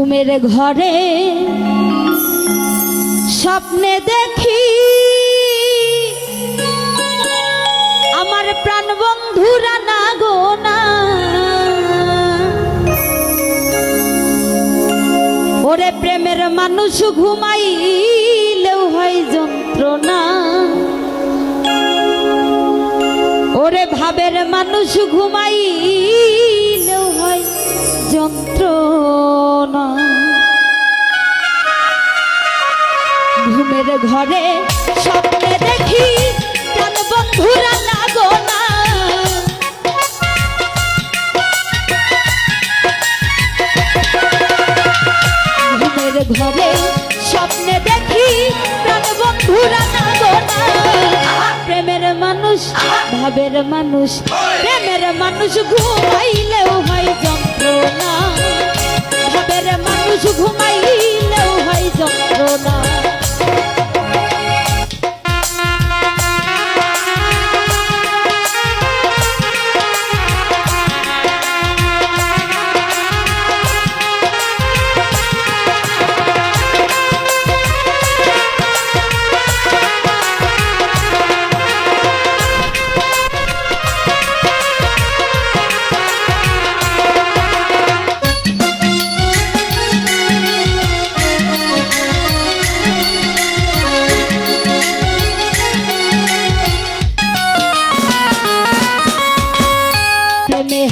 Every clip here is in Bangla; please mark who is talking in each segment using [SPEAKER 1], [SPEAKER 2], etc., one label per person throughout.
[SPEAKER 1] ঘুমের ঘরে স্বপ্নে দেখি আমার প্রাণ বন্ধুরা না গো না ওরে প্রেমের মানুষ ঘুমাইলেও হয় যন্ত্রণা। ওরে ভাবের মানুষ ঘুমাইলেও হয় যন্ত্রণা। ঘুমের ঘরে স্বপ্নে দেখি প্রাণ বন্ধুরা লাগো না ঘুমের ঘরে স্বপ্নে দেখি প্রাণ বন্ধুরা লাগো না প্রেমের মানুষ, ভাবের মানুষ, প্রেমের মানুষ ঘুমাইলেও হয় যন্ত্রণা।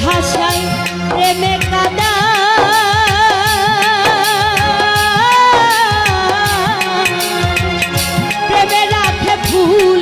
[SPEAKER 1] হাসাই প্রেমে কাদা। প্রেমে রাখে ফুল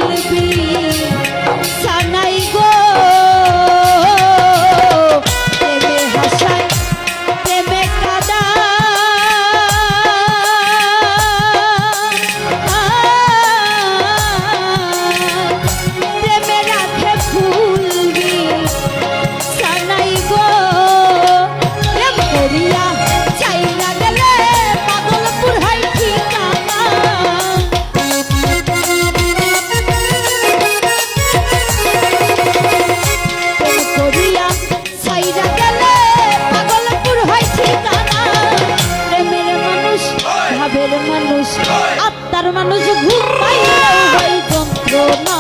[SPEAKER 1] মানুষ আত্মার মানুষ ঘুমাইলেও হয় যন্ত্রণা।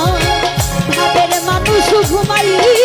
[SPEAKER 1] ভাবের মানুষ ঘুমাইলেও